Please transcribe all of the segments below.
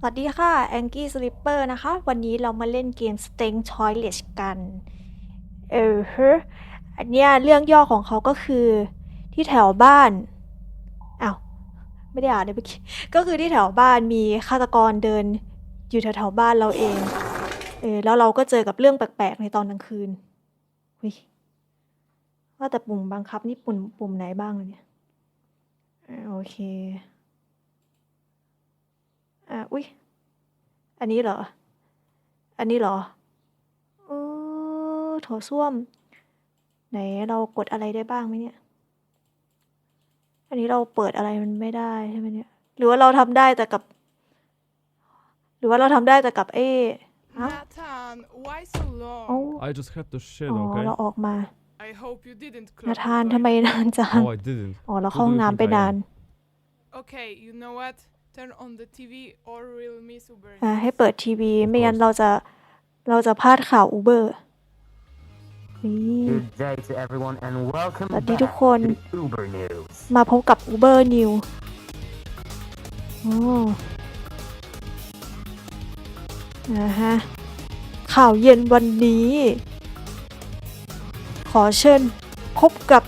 สวัสดีค่ะแองกี้สลิปเปอร์นะคะ วันนี้เรามาเล่นเกม String Toilet กัน เออฮอันเนี้ยเรื่องย่อของเขาก็คือที่แถวบ้านอ้าวไม่ได้อ่านเลยเมื่อกี้ก็คือที่แถวบ้านมีฆาตกรเดิน อยู่แถวๆบ้านเราเองเออแล้วเราก็เจอกับเรื่องแปลกๆในตอนกลางคืนอุยว่าแต่ปุ่มบังคับนี่ปุ่มปุ่มไหนบ้างเนี่ยโอเค อะอุ๊ย อันนี้เหรอ อันนี้เหรอเออโถส้วม ไหนเรากดอะไรได้บ้างไหมเนี่ย อันนี้เราเปิดอะไรมันไม่ได้ใช่ไหมเนี่ย หรือว่าเราทำได้แต่กับ หรือว่าเราทำได้แต่กับเอฮะ Nathan, why so โอ้ long? I just had to shit, อ๋อ okay? เราออกมา I hope you didn't นา close ธาน the ทำไม toilet. นานจัง Oh, I didn't. อ๋อเรา Who เข้าห้ do อง you น้ำ think ไป I am? นาน Okay, you know what? Turn on the TV or we'll miss Uber. อ่า news. ให้เปิดทีวี ไม่งั้น course เราจะเราจะพลาดข่าวอูเบอร์นี่ Good day to everyone and welcome สวัสดี back ทุกคน to Uber News. มาพบกับ Uber New โอ้นะฮะ ข่าวเย็นวันนี้ ขอเชิญพบกับ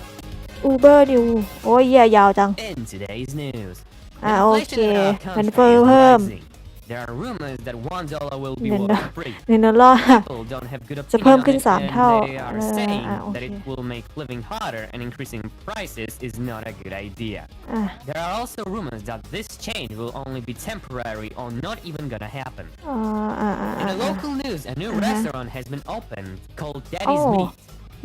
Uber New โอ้ยแย่ยาวจัง In today's news, อ่า the โอ inflation เค in our มัน country เฟ้อ is เพิ่ม rising. There are rumors that one dollar will be เงิน worth นะ free. เงินดอลลาร์ People don't have good จะ opinion เพิ่ม on ขึ้น it, สาม and เท่า they เอ are อ saying อ่าโอ that เค it will make living harder and increasing prices is not a good idea. อ่ะ There are also rumors that this change will only be temporary or not even gonna happen. อ่าอ่าอ่า In อ่า the local news, a new Uh-huh. restaurant has been opened called Daddy's Oh. Meat.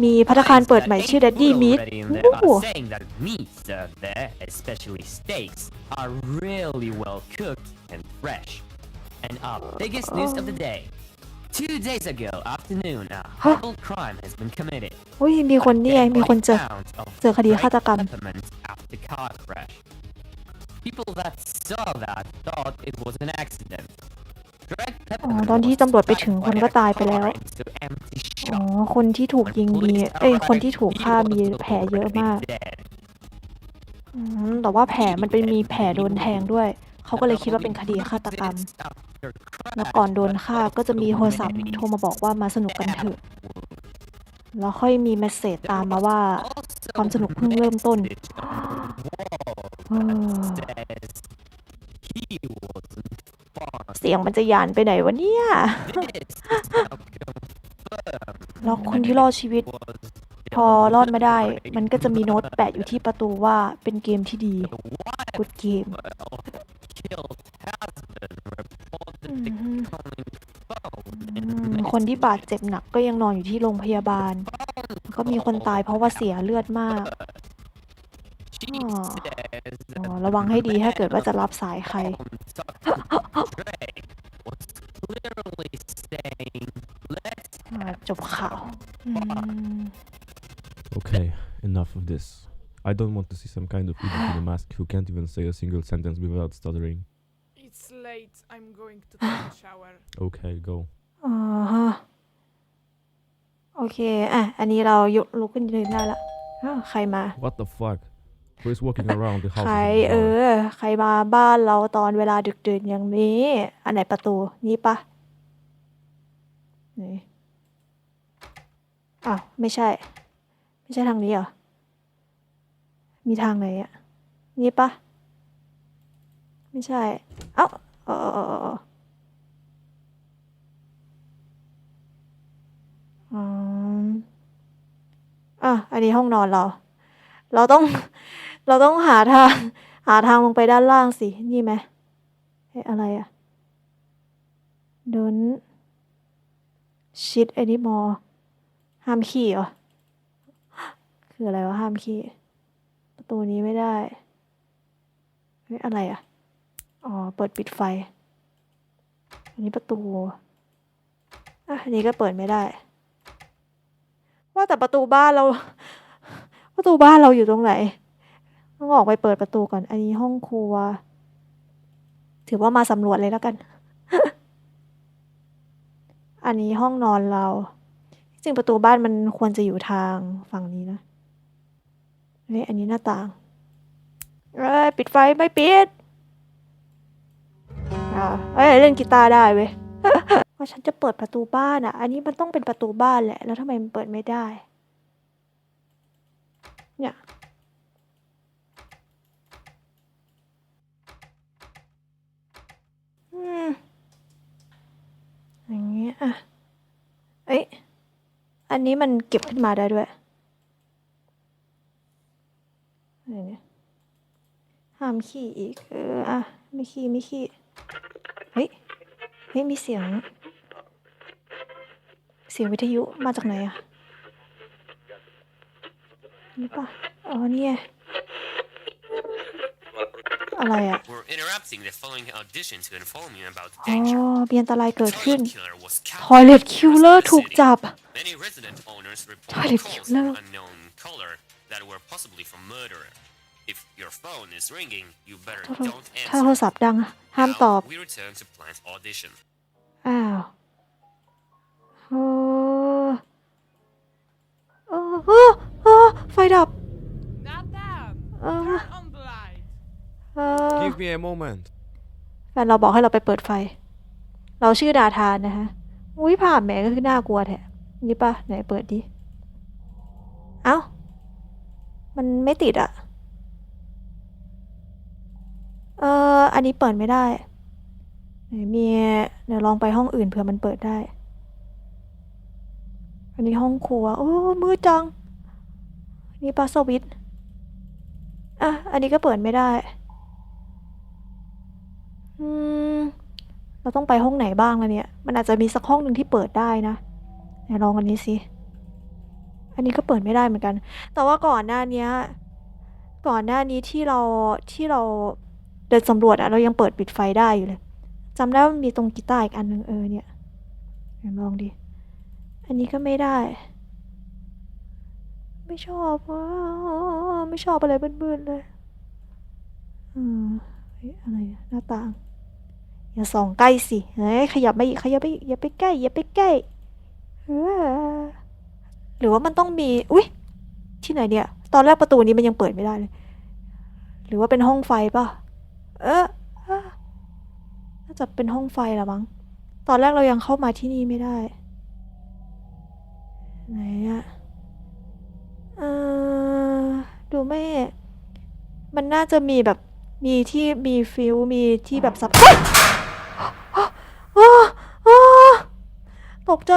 มีพัตตาคารเปิดใหม่ชื่อ Daddy People Meat already in there โอ้ are saying that meats served there, especially steaks, are really well cooked and fresh. And our biggest news of the day. Two days ago afternoon, a horrible crime has been committed. อุ้ยมีคนนี่ไงมีคนเจอ Body found of เจอคดีฆาตกรรม bright peppermint after car crash. People that saw that thought it was an accident. Dried อ๋อ peppermint ตอนที่ was ตำรวจไปถึง struck คน by ก็ a ตายไปแล้ว car into empty อ๋อ shop. คนที่ถูก When ยิงมี police เอ้ย arrived, คนที่ถูกฆ่า he มี was แผลเยอะ already มาก dead. อืม แต่ว่าแผลมันเป็นมีแผลโดนแทงด้วย เขาก็เลยคิดว่าเป็นคดีฆาตกรรม แล้วก่อนโดนฆ่าก็จะมีโทรศัพท์โทรมาบอกว่ามาสนุกกันเถอะ แล้วค่อยมีเมสเซจตามมาว่า ความสนุกเพิ่งเริ่มต้น สียงมันจะหยานไปไหนวะเนี่ย แล้วคนที่รอดชีวิต พอรอดมาได้ มันก็จะมีโน้ตแปะอยู่ที่ประตูว่าเป็นเกมที่ดี good game อืมอืมคนที่บาดเจ็บหนักก็ยังนอนอยู่ที่โรงพยาบาล ก็มีคนตายเพราะว่าเสียเลือดมาก อ๋ออ๋อระวังให้ดีถ้าเกิดว่าจะรับสายใครอ่าจบข่าวอืม Okay, enough of this. I don't want to see some kind of idiot in a mask who can't even say a single sentence without stuttering. It's late. I'm going to take a shower. Okay, go. อ๋อฮะโอเค อะ อันนี้เรายกลุกขึ้นยืนได้ละอ้าวใครมา What the fuck? Who is walking around the ใคร house? with a เอ bar? อใครมาบ้านเราตอนเวลาดึกดื่นอย่างนี้ อันไหนประตู นี่ปะนี่อ้าว ไม่ใช่ ไม่ใช่ทางนี้เหรอ มีทางไหนอะนี่ปะไม่ใช่ เอ้าเออเออเออเอออืมอะอันนี้ห้องนอนเรา เราต้อง เราต้องหาทางหาทางลงไปด้านล่างสิ นี่ไหมเอ๊ะอะไรอะเดินชิดไอ้นี่มอห้ามขี่เหรอ คืออะไรวะห้ามขี่ ประตูนี้ไม่ได้เฮ้ยอะไรอะอ๋อ เปิดปิดไฟ อันนี้ประตู อะ อันนี้ก็เปิดไม่ได้ ว่าแต่ประตูบ้านเรา ประตูบ้านเราอยู่ตรงไหน ต้องออกไปเปิดประตูก่อน อันนี้ห้องครัว ถือว่ามาสำรวจเลยแล้วกัน อันนี้ห้องนอนเรา จริงประตูบ้านมันควรจะอยู่ทางฝั่งนี้นะเฮ้ยอันนี้หน้าต่างเอ้ยปิดไฟไม่ปิดอ่าเอ้ยเล่นกีตาร์ได้เว้ยว่าฉันจะเปิดประตูบ้านอะ อันนี้มันต้องเป็นประตูบ้านแหละ แล้วทำไมมันเปิดไม่ได้ เนี่ย อืม อย่างเงี้ยอะเอ้ยอันนี้มันเก็บขึ้นมาได้ด้วยอะไรเนี่ยห้ามขี้อีก เอออะไม่ขี้ไม่ขี้เฮ้ยเฮ้ยมีเสียง เสียงวิทยุมาจากไหนอะนี่ปะอ๋อเนี่ย อะไรอะ We're interrupting the following audition to inform you about the อ๋อ danger. มีอันตรายเกิดขึ้น Toilet killer was captured Toilet in Killer the ถูก city. จับ Many resident owners report Toilet calls Killer. from unknown caller that were possibly from murderer. If your phone is ringing, you better โทร don't ถ้าโทร answer. ศัพท์ดังอะห้าม Now, ตอบ We return to planned audition. อ้าวโอ้โอ้โอ้โอ้ไฟดับ Nathan, Uh. turn on the light. เออ Give me a moment. แฟนเราบอกให้เราไปเปิดไฟ เราชื่อดาทานนะฮะ อุ้ยผ่านแหมก็คือน่ากลัวแท้นี่ปะไหนเปิดดิ เอ้า มันไม่ติดอะเอออันนี้เปิดไม่ได้ไหนมีเดี๋ยวลองไปห้องอื่นเผื่อมันเปิดได้ อันนี้ห้องครัว โอ้มืดจัง นี่ปลาสวิตช์อะ อันนี้ก็เปิดไม่ได้ เราต้องไปห้องไหนบ้างล่ะเนี่ย มันอาจจะมีสักห้องหนึ่งที่เปิดได้นะไหนลองอันนี้สิ อันนี้ก็เปิดไม่ได้เหมือนกัน แต่ว่าก่อนหน้านี้ก่อนหน้านี้ที่เราที่เราเดินสำรวจอะเรายังเปิดปิดไฟได้อยู่เลยจำได้ว่ามีตรงกีตาร์อีกอันหนึ่งเออเนี่ยลองดิ อันนี้ก็ไม่ได้ ไม่ชอบอะไม่ชอบอะไรบืนๆเลยอืมอะไรหน้าต่าง อย่าส่องใกล้สิเฮ้ยขยับไปอีกขยับไปอย่าไปใกล้อย่าไปใกล้หรือว่ามันต้องมีอุ้ยที่ไหนเนี่ย ตอนแรกประตูนี้มันยังเปิดไม่ได้เลย หรือว่าเป็นห้องไฟป่ะเออน่าจะเป็นห้องไฟละมั้งตอนแรกเรายังเข้ามาที่นี่ไม่ได้ไหนอะเออดูไม่ มันน่าจะมีแบบมีที่มีฟิลมีที่แบบซับ อ้าอ้า ตกใจ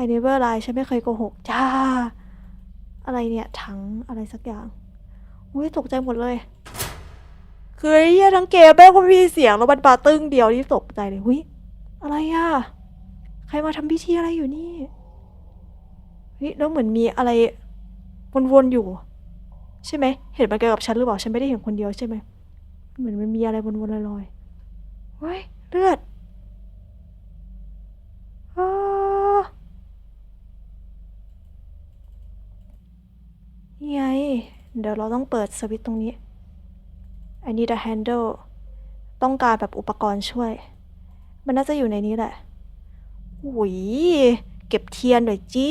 I never lie ฉันไม่เคยโกหกจ้า อะไรเนี่ยถังอะไรสักอย่างอุ้ยตกใจหมดเลยคือไอ้เหี้ยทั้งเกมแม่งก็มีเสียงแล้วมันปาตึ้งเดียวที่ตกใจเลยหุ้ยอะไรอะ ใครมาทำพิธีอะไรอยู่นี่เฮ้ยแล้วเหมือนมีอะไรวนๆอยู่ ใช่ไหม เห็นมันเกี่ยวกับฉันหรือเปล่า ฉันไม่ได้เห็นคนเดียวใช่ไหม เหมือนมันมีอะไรวนๆลอยๆเฮ้ยเลือดอ้า นี่ไง เดี๋ยวเราต้องเปิดสวิตช์ตรงนี้ I need a handle ต้องการแบบอุปกรณ์ช่วย มันน่าจะอยู่ในนี้แหละอุ้ยเก็บเทียนหน่อยจี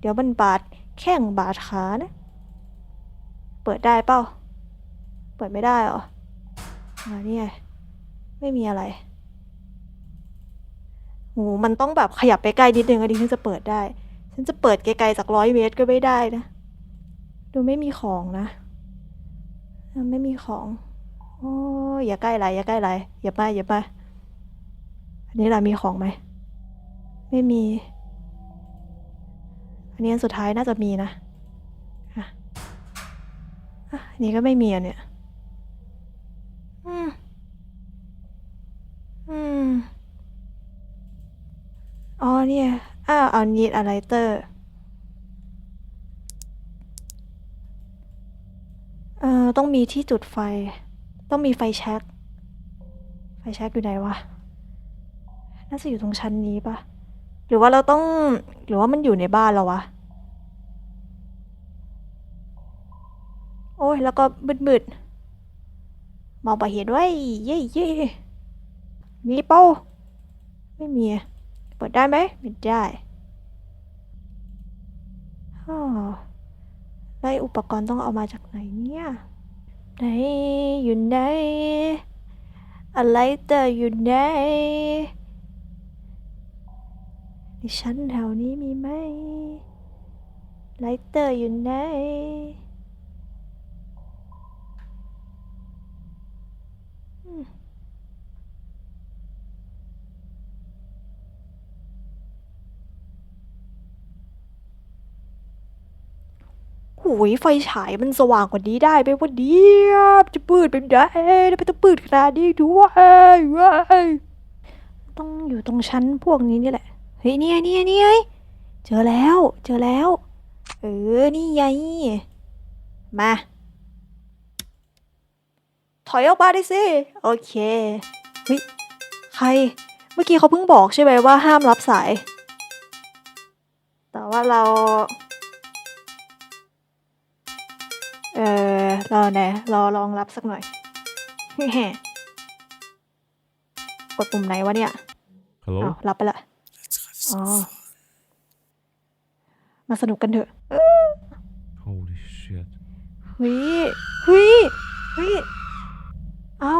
เดี๋ยวมันบาดแข้งบาดขานะ เปิดได้เปล่าเปิดไม่ได้เหรอมานี่ไงไม่มีอะไรโหมันต้องแบบขยับไปใกล้นิดนึงอันนี้ถึงจะเปิดได้ ฉันจะเปิดไกลๆจากร้อยเมตรก็ไม่ได้นะ ดูไม่มีของนะ ไม่มีของ โอ้อย่าใกล้ไรอย่าใกล้ไรอย่าไปอย่าไปอันนี้ล่ะมีของไหม ไม่มี อันนี้อันสุดท้ายน่าจะมีนะอะอันนี้ก็ไม่มีอะเนี่ยอืม อืม อ๋อเนี่ย อ้าวเอานีดอะไรเตอร์ เอ่อต้องมีที่จุดไฟ ต้องมีไฟแช็กไฟแช็กอยู่ไหนวะน่าจะอยู่ตรงชั้นนี้ปะหรือว่าเราต้องหรือว่ามันอยู่ในบ้านเราวะโอ้ยแล้วก็มืดๆมองไปเห็นไว้ยเย่เย่มีเป้าไม่มีเปิดได้ไหมไม่ได้ฮ่า แล้วไออุปกรณ์ต้องเอามาจากไหนเนี่ยไหนอยู่ไหนอะไรเตอร์อยู่ไหนดิฉันแถวนี้มีไหมไลเตอร์อยู่ไหนอืม หูยไฟฉายมันสว่างกว่านี้ได้ไหมวันนี้จะปืดเป็นได้ไม่ต้องปืดขนาดนี้ด้วยว้ยต้องอยู่ตรงชั้นพวกนี้นี่แหละ เฮ้ยเนี่ไงนี่ไงนี่ไงเจอแล้ว เจอแล้ว เออ นี่ไง มา ถอยออกมาได้สิ โอเค เฮ้ย ใคร เมื่อกี้เขาเพิ่งบอกใช่ไหมว่าห้ามรับสาย แต่ว่าเรา ราเนี่ยเราลองรับสักหน่อยกดปุ่มไหนวะเนี่ย Hello? อ้าวรับไปละอ๋อ มาสนุกกันเถอะ Holy shit. เฮ้ยเฮ้ยเฮ้ยเอ้า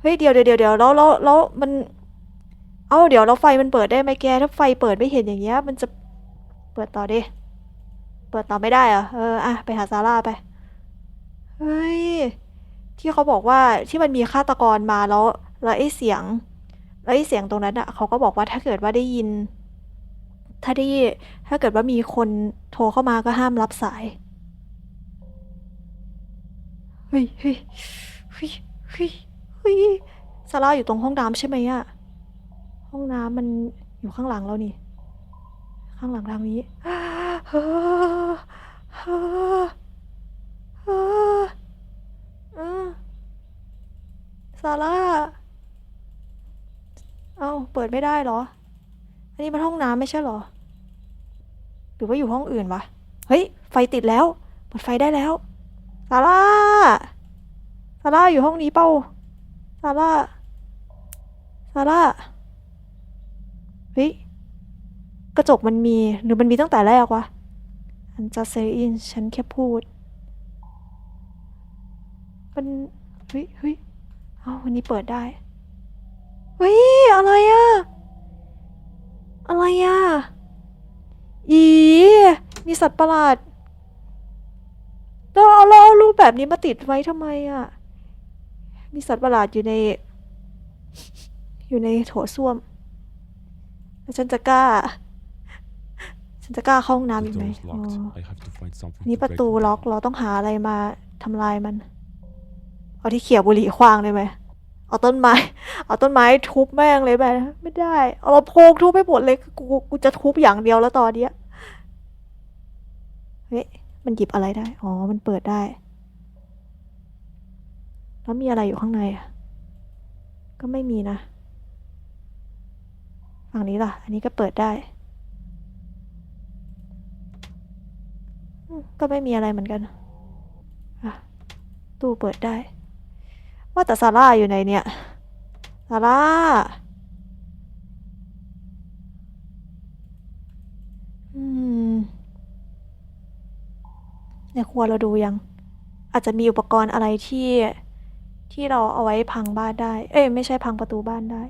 เฮ้ยเดี๋ยวเดี๋ยวเดี๋ยวเดี๋ยวแล้วแล้วแล้วมัน เอ้าเดี๋ยวแล้วไฟมันเปิดได้ไหมแกถ้าไฟเปิดไม่เห็นอย่างเงี้ยมันจะเปิดต่อดิเปิดต่อไม่ได้เหรอเอออะไปหาซาร่าไป เฮ้ย ที่เขาบอกว่าที่มันมีฆาตกรมาแล้ว แล้วไอ้เสียง แล้วไอ้เสียงตรงนั้นอะเขาก็บอกว่าถ้าเกิดว่าได้ยิน ถ้าได้ถ้าเกิดว่ามีคนโทรเข้ามาก็ห้ามรับสายเฮ้ยเฮ้ยเฮ้ยเฮ้ยเฮ้ยซาร่าอยู่ตรงห้องน้ำใช่ไหมอะห้องน้ำมันอยู่ข้างหลังเรานี่ ข้างหลังทางนี้ ซาร่า เอ้าเปิดไม่ได้เหรอ อันนี้มันห้องน้ำไม่ใช่เหรอ หรือว่าอยู่ห้องอื่นวะ เฮ้ย ไฟติดแล้ว เปิดไฟได้แล้ว ซาร่า ซาร่าอยู่ห้องนี้เปล่าซาร่า ซาร่า เฮ้ย กระจกมันมี หรือมันมีตั้งแต่แรกวะ อันจะเซอิน ฉันแค่พูด มันเฮ้ยเฮ้ยเอ้าวันนี้เปิดได้เฮ้ยอะไรอะอะไรอะอีมีสัตว์ประหลาดแล้วเอาแล้วเอารูปแบบนี้มาติดไว้ทำไมอะมีสัตว์ประหลาดอยู่ใน อยู่ในโถส้วมแล้วฉันจะกล้า ฉันจะกล้าเข้าห้อง The น้ำอีกไหม door's อ๋อ locked. I have to find something อันนี้ to ประ break ตู the ล็อก door. เราต้องหาอะไรมาทำลายมัน เอาที่เขี่ยบุหรี่ขว้างได้ไหมเอาต้นไม้ เอาต้นไม้ทุบแม่งเลยแบบไม่ได้เอาเราโพงทุบไปหมดเลยกูกูจะทุบอย่างเดียวแล้วตอนเนี้ยเฮ้ยมันหยิบอะไรได้ อ๋อ มันเปิดได้ แล้วมีอะไรอยู่ข้างในอะ ก็ไม่มีนะ ฝั่งนี้ล่ะ อันนี้ก็เปิดได้ ก็ไม่มีอะไรเหมือนกัน อะ ตู้เปิดได้ ว่าแต่ซาร่าอยู่ไหนเนี่ยซาร่าในครัวเราดูยัง อาจจะมีอุปกรณ์อะไรที่ที่เราเอาไว้พังบ้านได้ เอ้ยไม่ใช่พังประตูบ้านได้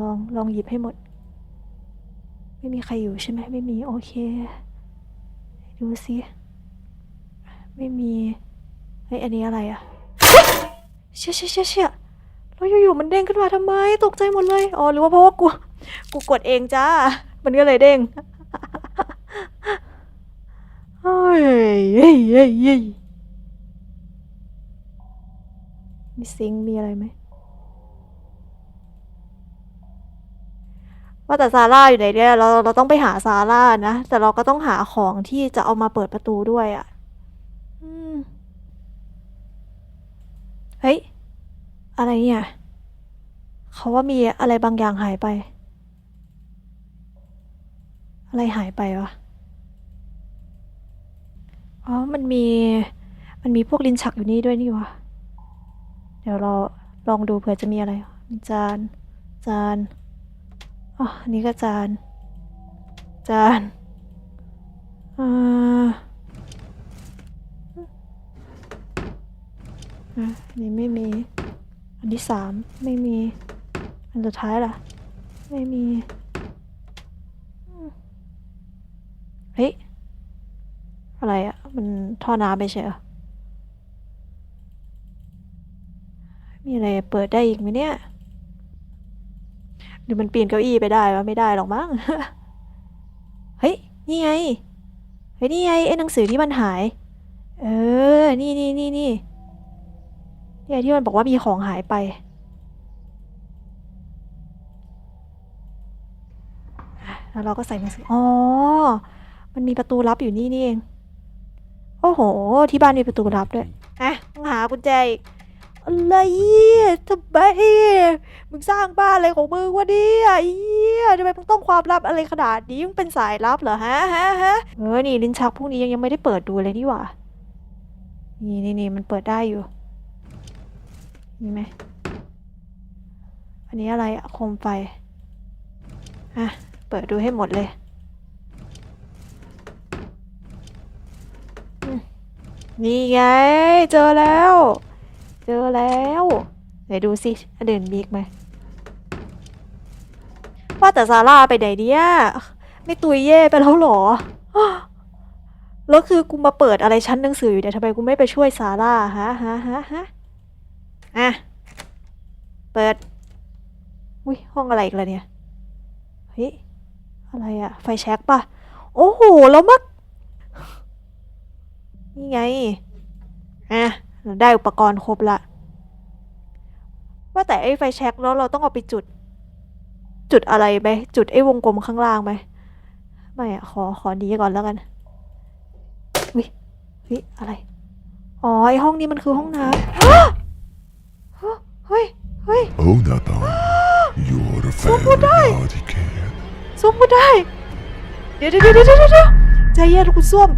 ลองลองหยิบให้หมด ไม่มีใครอยู่ใช่ไหมไม่มีโอเค ดูสิไม่มีเฮ้ยอันนี้อะไรอะ เชี่ยเชี่ยเชี่ยเชี่ยแล้วอยู่ๆมันเด้งขึ้นมาทำไม ตกใจหมดเลย อ๋อ หรือว่าเพราะว่ากู กูกดเองจ้า มันก็เลยเด้งเฮ้ยเฮ้ยเฮ้ยเฮ้ยมีซิงค์มีอะไรไหมว่าแต่ซาร่าอยู่ไหนเนี่ยเราเราต้องไปหาซาร่านะ แต่เราก็ต้องหาของที่จะเอามาเปิดประตูด้วยอะ่ะ อืม เฮ้ย อะไรเนี่ย เขาว่ามีอะไรบางอย่างหายไป อะไรหายไปวะ อ๋อ มันมี มันมีพวกลิ้นชักอยู่นี่ด้วยนี่วะ เดี๋ยวเราลองดูเผื่อจะมีอะไรมีจาน จาน อ๋อนนี้ก็จาน จานอ่า อะนนี้ไม่มี อันที่สามไม่มี อันสุดท้ายล่ะ ไม่มีเฮ้ยอะไรอะ่ะ มันท่อน้ำไปใช่เหรอมีอะไรเปิดได้อีกไหมเนี่ยหรือมันปีนเก้าอี้ไปได้วะไม่ได้หรอกมั้งเฮ้ยนี่ไงเฮ้ยนี่ไงไอ้หนังสือที่มันหาย เออ นี่นี่นี่นี่ เนี่ยที่มันบอกว่ามีของหายไป แล้วเราก็ใส่หนังสือ อ๋อ มันมีประตูลับอยู่นี่นี่เอง โอ้โห ที่บ้านมีประตูลับด้วยอะต้องหากุญแจอีกอะไรทำไมมึงสร้างบ้านอะไรของมึงวะเนี่ยไอ้เหี้ยทำไมมึงต้องความลับอะไรขนาดนี้มึงเป็นสายลับเหรอฮะฮะฮะเออนี่ลิ้นชักพวกนี้ยังยังไม่ได้เปิดดูเลยนี่หว่า นี่นี่นี่มันเปิดได้อยู่ นี่ไหม อันนี้อะไรอะโคมไฟ อะ เปิดดูให้หมดเลยนี่ไง เจอแล้ว เจอแล้วไหนดูสิเด่นมีอีกไหมว่าแต่ซาร่าไปไหนเนี่ยไม่ตุยเย่ไปแล้วหรอแล้วคือกูมาเปิดอะไรชั้นหนังสืออยู่เนี่ยทำไมกูไม่ไปช่วยซาร่าฮะฮะฮะฮะ อะ เปิด อุ้ยห้องอะไรอีกล่ะเนี่ย เฮ้ย อะไรอะไฟแช็กปะโอ้โห แล้วมักนี่ไง อะเราได้อุปกรณ์ครบละ ว่าแต่ไอ้ไฟแช็กแล้วเราต้องเอาไปจุด จุดอะไรไหม จุดไอ้วงกลมข้างล่างไหม ไม่อะขอ ขอดีก่อนแล้วกันวิวิอะไร อ๋อ ไอ้ห้องนี้มันคือห้องน้ำ เฮ้ย เฮ้ย Oh, Nathan, you're a very naughty kid. ส้มก็ได้ เดี๋ยวเดี๋ยวเดี๋ยวเดี๋ยวเดี๋ยวใจเย็นคุณส้ม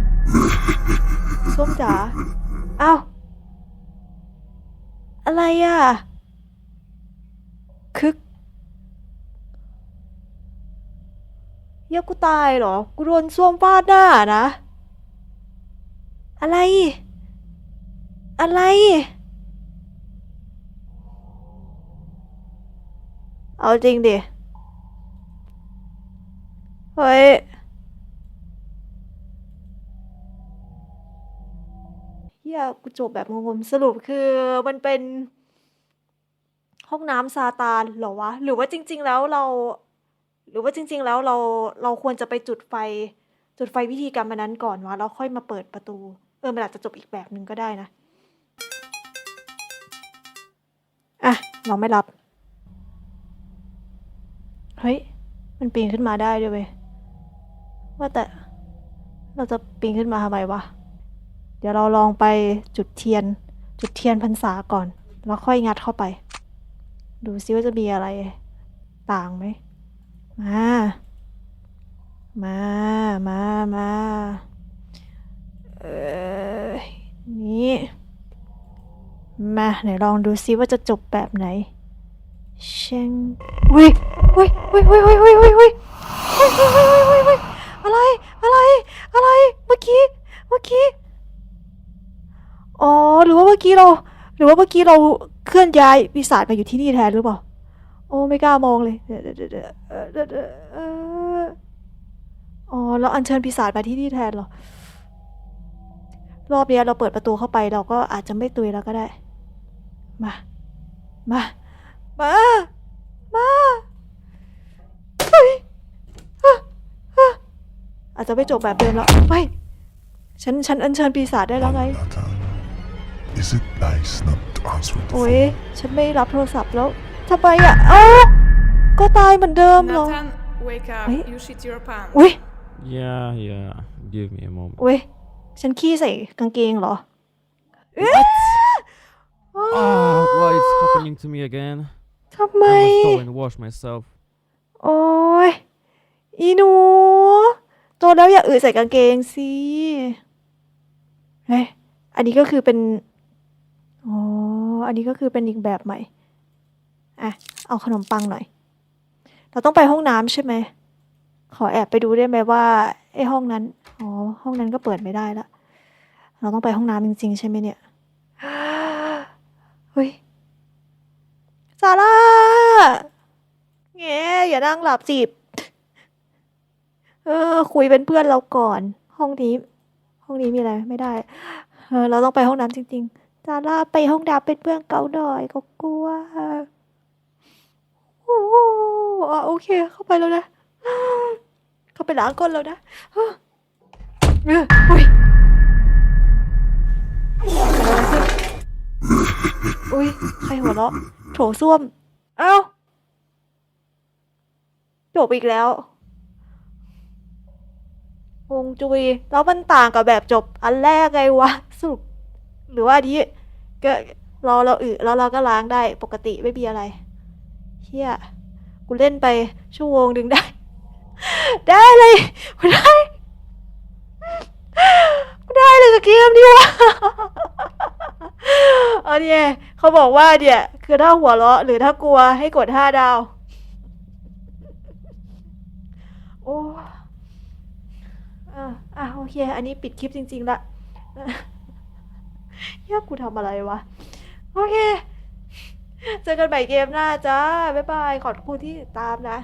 ส้มจ๋าอ้าวอะไรอะ คึกเหี้ยกูตายเหรอ กูโดนส้วมฟาดหน้านะ อะไร อะไร เอาจริงดิ เฮ้ย เฮียกูจบแบบงงๆสรุปคือมันเป็น ห้องน้ำซาตานเหรอวะ หรือว่าจริง ๆ แล้วเรา หรือว่าจริง ๆ แล้วเราเราควรจะไปจุดไฟ จุดไฟวิธีกรรมนั้นก่อนวะแล้วค่อยมาเปิดประตู เออมันอาจจะจบอีกแบบหนึ่งก็ได้นะ อะ เราไม่รับ ฮ้ย มันปีนขึ้นมาได้ด้วยเว้ยว่าแต่เราจะปีนขึ้นมาทำไมวะ เดี๋ยวเราลองไปจุดเทียน จุดเทียนพรรษาก่อน แล้วค่อยงัดเข้าไป ดูซิว่าจะมีอะไรต่างไหม มา มา มา มาเออนี่มาไหนลองดูซิว่าจะจบแบบไหน เชงวิเฮ้ยเฮ้ยเฮ้ยเฮ้ยเฮ้ยเฮ้ยเฮ้ยเฮ้ยเฮ้ยเฮ้ยเฮ้ยเฮ้ยอะไรอะไรอะไรเมื่อกี้เมื่อกี้อ๋อหรือว่าเมื่อกี้เรา หรือว่าเมื่อกี้เราเคลื่อนย้ายปีศาจมาอยู่ที่นี่แทนหรือเปล่าโอ้ไม่กล้ามองเลยเดี๋ยวเดี๋ยวเดี๋ยวเดี๋อ่อเดี๋ยวเดี๋ยวเอ่ออ๋อเราอัญเชิญปีศาจมาที่นี่แทนเหรอรอบนี้เราเปิดประตูเข้าไปเราก็อาจจะไม่ตุยแล้วก็ได้ มา มา มามาเฮ้ยอะอะอาจจะไม่จบแบบเดิมแล้วไม่ฉันฉันอัญเชิญปีศาจได้แล้วไง Nathan, is it nice not to answer the โอ้ย phone? ฉันไม่รับโทรศัพท์แล้วทำไมอะเอ้าก็ตายเหมือนเดิมเหรอ Nathan, wake up. Wait. You shit your pants. อุ้ย Yeah, yeah. Give me a moment. อุ้ย ฉันขี้ใส่กางเกงเหรอ Oh, why it's happening to me again? ทำไม I must go and wash myself. โอ้ยอีหนู โตแล้วอย่าอืดใส่กางเกงสิเฮ้ยอันนี้ก็คือเป็นอ๋ออันนี้ก็คือเป็นอีกแบบใหม่ อะ เอาขนมปังหน่อย เราต้องไปห้องน้ำใช่ไหม ขอแอบไปดูได้ไหมว่าไอ้ห้องนั้น อ๋อ ห้องนั้นก็เปิดไม่ได้ละ เราต้องไปห้องน้ำจริงๆ ใช่ไหมเนี่ย เฮ้ย ซาร่าแงอย่านั่งหลับจีบเออ คุยเป็นเพื่อนเราก่อน ห้องนี้ ห้องนี้มีอะไรไม่ได้ เออ เราต้องไปห้องน้ำจริงๆซาร่าไปห้องน้ำเป็นเพื่อนเกาหน่อยก็กลัวโอ้โหอะโอเค เข้าไปแล้วนะ เข้าไปล้างก้นแล้วนะเออโอ๊ยอุ้ยใครหัวเราะ โถส้วม เอ้าจบอีกแล้ววงจุยแล้วมันต่างกับแบบจบอันแรกไงวะสรุปหรือว่าอันนี้ก็รอเราอึแล้วเราก็ล้างได้ปกติไม่มีอะไรเฮียกูเล่นไปชั่วโมงหนึ่งได้ ได้เลยได้ ได้เลยกับเกมนี้วะอันนี้เขาบอกว่าเนี่ยคือถ้าหัวเราะหรือถ้ากลัวให้กดห้าดาว โอ้อะอะโอเค อันนี้ปิดคลิปจริงๆละยากกูทำอะไรวะ โอเค เจอกันใหม่เกมหน้าจ้า บ๊ายบาย ขอบคุณที่ตามนะ